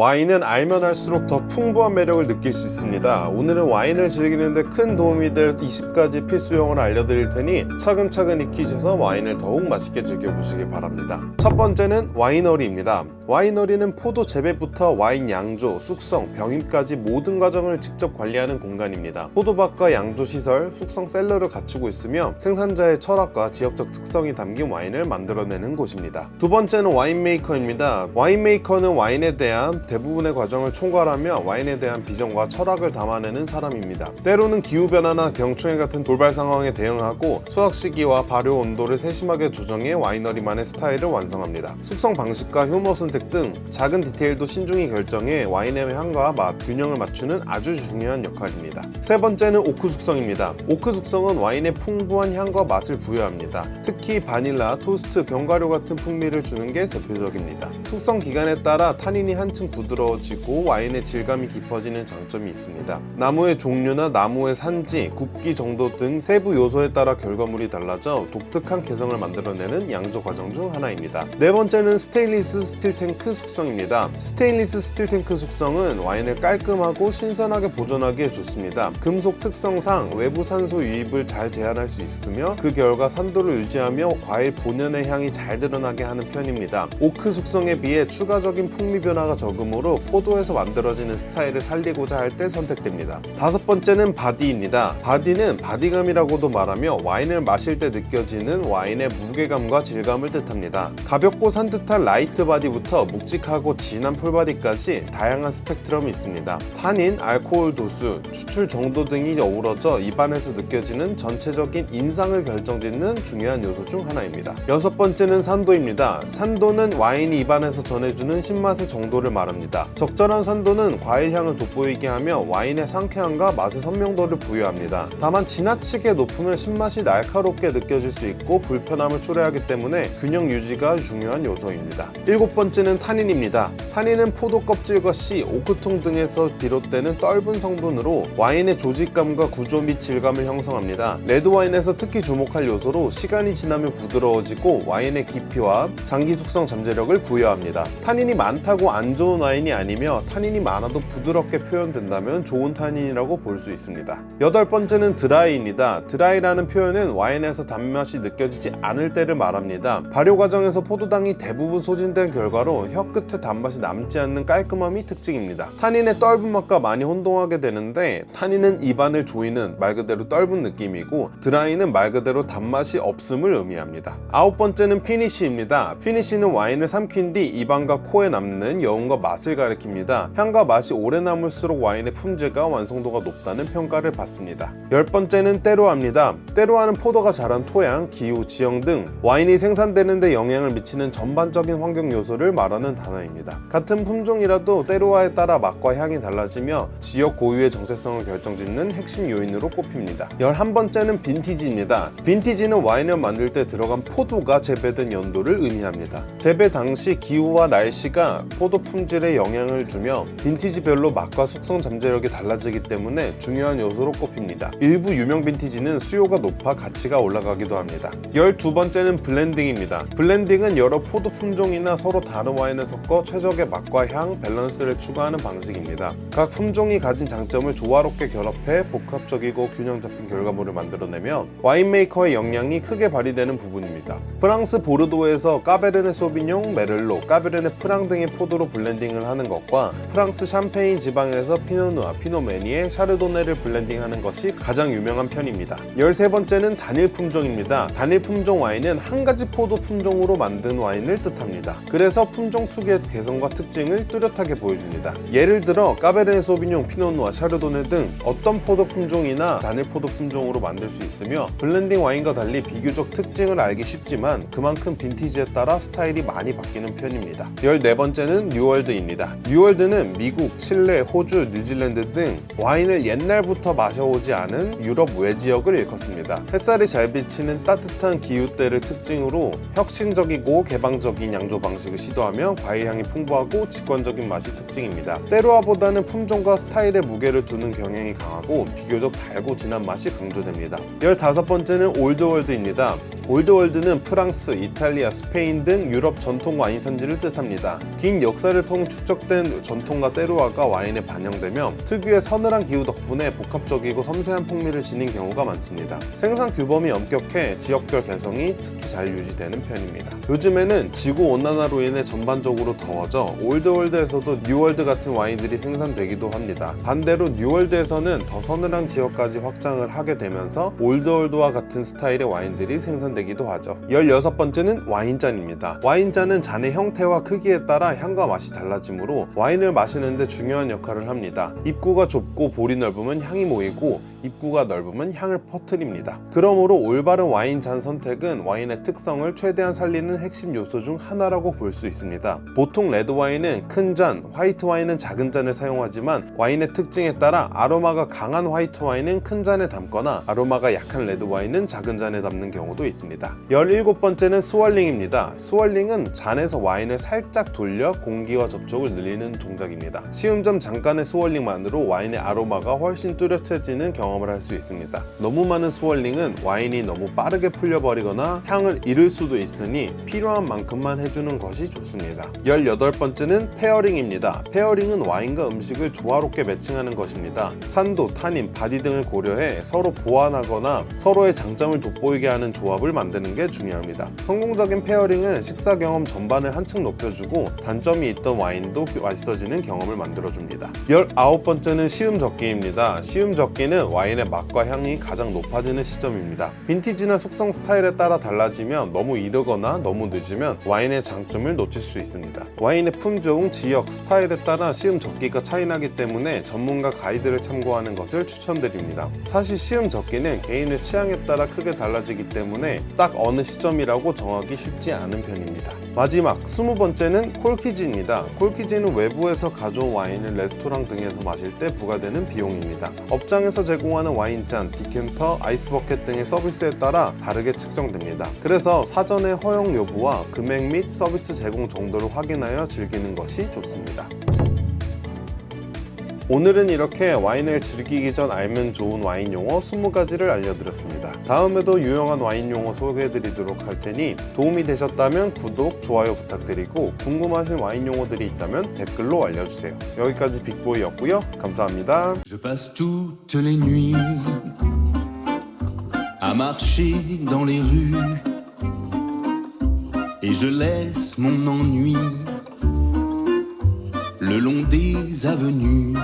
와인은 알면 알수록 더 풍부한 매력을 느낄 수 있습니다. 오늘은 와인을 즐기는데 큰 도움이 될 20가지 필수용어를 알려드릴 테니 차근차근 익히셔서 와인을 더욱 맛있게 즐겨보시기 바랍니다. 첫 번째는 와이너리입니다. 와이너리는 포도 재배부터 와인 양조, 숙성, 병임까지 모든 과정을 직접 관리하는 공간입니다. 포도밭과 양조 시설, 숙성 셀러를 갖추고 있으며 생산자의 철학과 지역적 특성이 담긴 와인을 만들어내는 곳입니다. 두 번째는 와인 메이커입니다. 와인 메이커는 와인에 대한 대부분의 과정을 총괄하며 와인에 대한 비전과 철학을 담아내는 사람입니다. 때로는 기후변화나 병충해 같은 돌발 상황에 대응하고 수확 시기와 발효 온도를 세심하게 조정해 와이너리만의 스타일을 완성합니다. 숙성 방식과 효모 선택 등 작은 디테일도 신중히 결정해 와인의 향과 맛, 균형을 맞추는 아주 중요한 역할입니다. 세 번째는 오크 숙성입니다. 오크 숙성은 와인에 풍부한 향과 맛을 부여합니다. 특히 바닐라, 토스트, 견과류 같은 풍미를 주는 게 대표적입니다. 숙성 기간에 따라 타닌이 한층 부드러워지고 와인의 질감이 깊어지는 장점이 있습니다. 나무의 종류나 나무의 산지, 굽기 정도 등 세부 요소에 따라 결과물이 달라져 독특한 개성을 만들어내는 양조 과정 중 하나입니다. 네 번째는 스테인리스 스틸 탱크 숙성입니다. 스테인리스 스틸 탱크 숙성은 와인을 깔끔하고 신선하게 보존하기에 좋습니다. 금속 특성상 외부 산소 유입을 잘 제한할 수 있으며 그 결과 산도를 유지하며 과일 본연의 향이 잘 드러나게 하는 편입니다. 오크 숙성에 비해 추가적인 풍미 변화가 적으므로 포도에서 만들어지는 스타일을 살리고자 할 때 선택됩니다. 다섯 번째는 바디입니다. 바디는 바디감이라고도 말하며 와인을 마실 때 느껴지는 와인의 무게감과 질감을 뜻합니다. 가볍고 산뜻한 라이트 바디부터 묵직하고 진한 풀바디까지 다양한 스펙트럼이 있습니다. 탄닌, 알코올 도수, 추출 정도 등이 어우러져 입안에서 느껴지는 전체적인 인상을 결정짓는 중요한 요소 중 하나입니다. 여섯 번째는 산도입니다. 산도는 와인이 입안에서 전해주는 신맛의 정도를 말합니다. 적절한 산도는 과일 향을 돋보이게 하며 와인의 상쾌함과 맛의 선명도를 부여합니다. 다만 지나치게 높으면 신맛이 날카롭게 느껴질 수 있고 불편함을 초래하기 때문에 균형 유지가 중요한 요소입니다. 일곱 번째 는 타닌입니다. 타닌은 포도 껍질과 씨, 오크통 등에서 비롯되는 떫은 성분으로 와인의 조직감과 구조 및 질감을 형성합니다. 레드 와인에서 특히 주목할 요소로 시간이 지나면 부드러워지고 와인의 깊이와 장기 숙성 잠재력을 부여합니다. 타닌이 많다고 안 좋은 와인이 아니며 타닌이 많아도 부드럽게 표현된다면 좋은 타닌이라고 볼 수 있습니다. 여덟 번째는 드라이입니다. 드라이라는 표현은 와인에서 단맛이 느껴지지 않을 때를 말합니다. 발효 과정에서 포도당이 대부분 소진된 결과로 혀 끝에 단맛이 남지 않는 깔끔함이 특징입니다. 타닌의 떫은 맛과 많이 혼동하게 되는데 타닌은 입안을 조이는 말 그대로 떫은 느낌이고 드라이는 말 그대로 단맛이 없음을 의미합니다. 아홉 번째는 피니쉬입니다. 피니쉬는 와인을 삼킨 뒤 입안과 코에 남는 여운과 맛을 가리킵니다. 향과 맛이 오래 남을수록 와인의 품질과 완성도가 높다는 평가를 받습니다. 열 번째는 때로아입니다. 때로아는 포도가 자란 토양, 기후, 지형 등 와인이 생산되는데 영향을 미치는 전반적인 환경 요소를 말하는 단어입니다. 같은 품종이라도 때로아에 따라 맛과 향이 달라지며 지역 고유의 정체성을 결정짓는 핵심 요인으로 꼽힙니다. 11번째는 빈티지입니다. 빈티지는 와인을 만들 때 들어간 포도가 재배된 연도를 의미합니다. 재배 당시 기후와 날씨가 포도 품질에 영향을 주며 빈티지별로 맛과 숙성 잠재력이 달라지기 때문에 중요한 요소로 꼽힙니다. 일부 유명 빈티지는 수요가 높아 가치가 올라가기도 합니다. 12번째는 블렌딩입니다. 블렌딩은 여러 포도 품종이나 서로 다른 와인을 섞어 최적의 맛과 향, 밸런스를 추구하는 방식입니다. 각 품종이 가진 장점을 조화롭게 결합해 복합적이고 균형 잡힌 결과물을 만들어내며 와인 메이커의 역량이 크게 발휘되는 부분입니다. 프랑스 보르도에서 까베르네 소비뇽, 메를로, 까베르네 프랑 등의 포도로 블렌딩을 하는 것과 프랑스 샴페인 지방에서 피노누아, 피노메니에 샤르도네를 블렌딩하는 것이 가장 유명한 편입니다. 13번째는 단일 품종입니다. 단일 품종 와인은 한 가지 포도 품종으로 만든 와인을 뜻합니다. 그래서 품종 특유의 개성과 특징을 뚜렷하게 보여줍니다. 예를 들어 까베르네 소비뇽, 피노누아, 샤르도네 등 어떤 포도 품종이나 단일 포도 품종으로 만들 수 있으며 블렌딩 와인과 달리 비교적 특징을 알기 쉽지만 그만큼 빈티지에 따라 스타일이 많이 바뀌는 편입니다. 14번째는 뉴월드입니다. 뉴월드는 미국, 칠레, 호주, 뉴질랜드 등 와인을 옛날부터 마셔오지 않은 유럽 외 지역을 일컫습니다. 햇살이 잘 비치는 따뜻한 기후대를 특징으로 혁신적이고 개방적인 양조 방식을 시도하 며 과일 향이 풍부하고 직관적인 맛이 특징입니다. 때로와보다는 품종과 스타일에 무게를 두는 경향이 강하고 비교적 달고 진한 맛이 강조됩니다. 15번째는 올드월드입니다. 올드월드는 프랑스, 이탈리아, 스페인 등 유럽 전통 와인 산지를 뜻합니다. 긴 역사를 통해 축적된 전통과 때로화가 와인에 반영되며 특유의 서늘한 기후 덕분에 복합적이고 섬세한 풍미를 지닌 경우가 많습니다. 생산 규범이 엄격해 지역별 개성이 특히 잘 유지되는 편입니다. 요즘에는 지구 온난화로 인해 전반적으로 더워져 올드월드에서도 뉴월드 같은 와인들이 생산되기도 합니다. 반대로 뉴월드에서는 더 서늘한 지역까지 확장을 하게 되면서 올드월드와 같은 스타일의 와인들이 생산되기 도 하죠. 16번째는 와인잔입니다. 와인잔은 잔의 형태와 크기에 따라 향과 맛이 달라지므로 와인을 마시는데 중요한 역할을 합니다. 입구가 좁고 볼이 넓으면 향이 모이고 입구가 넓으면 향을 퍼뜨립니다. 그러므로 올바른 와인 잔 선택은 와인의 특성을 최대한 살리는 핵심 요소 중 하나라고 볼 수 있습니다. 보통 레드 와인은 큰 잔, 화이트 와인은 작은 잔을 사용하지만 와인의 특징에 따라 아로마가 강한 화이트 와인은 큰 잔에 담거나 아로마가 약한 레드 와인은 작은 잔에 담는 경우도 있습니다. 17번째는 스월링입니다. 스월링은 잔에서 와인을 살짝 돌려 공기와 접촉을 늘리는 동작입니다. 쉬운 점 잠깐의 스월링만으로 와인의 아로마가 훨씬 뚜렷해지는 경 험을 할 수 있습니다. 너무 많은 스월링은 와인이 너무 빠르게 풀려버리거나 향을 잃을 수도 있으니 필요한 만큼만 해주는 것이 좋습니다. 18번째는 페어링입니다. 페어링은 와인과 음식을 조화롭게 매칭하는 것입니다. 산도, 탄닌, 바디 등을 고려해 서로 보완하거나 서로의 장점을 돋보이게 하는 조합을 만드는 게 중요합니다. 성공적인 페어링은 식사 경험 전반을 한층 높여주고 단점이 있던 와인도 맛있어지는 경험을 만들어줍니다. 19번째는 시음 적기입니다. 시음 적기는 와인의 맛과 향이 가장 높아지는 시점입니다. 빈티지나 숙성 스타일에 따라 달라지면 너무 이르거나 너무 늦으면 와인의 장점을 놓칠 수 있습니다. 와인의 품종, 지역, 스타일에 따라 시음 적기가 차이나기 때문에 전문가 가이드를 참고하는 것을 추천드립니다. 사실 시음 적기는 개인의 취향에 따라 크게 달라지기 때문에 딱 어느 시점이라고 정하기 쉽지 않은 편입니다. 마지막 20번째는 콜키지입니다. 콜키지는 외부에서 가져온 와인을 레스토랑 등에서 마실 때 부과되는 비용입니다. 업장에서 제공 하는 와인잔, 디켄터, 아이스버켓 등의 서비스에 따라 다르게 측정됩니다. 그래서 사전에 허용 여부와 금액 및 서비스 제공 정도를 확인하여 즐기는 것이 좋습니다. 오늘은 이렇게 와인을 즐기기 전 알면 좋은 와인 용어 20가지를 알려드렸습니다. 다음에도 유용한 와인 용어 소개해드리도록 할 테니 도움이 되셨다면 구독, 좋아요 부탁드리고 궁금하신 와인 용어들이 있다면 댓글로 알려주세요. 여기까지 빅보이였고요. 감사합니다. À marcher dans les rues et je laisse mon ennui le long des avenues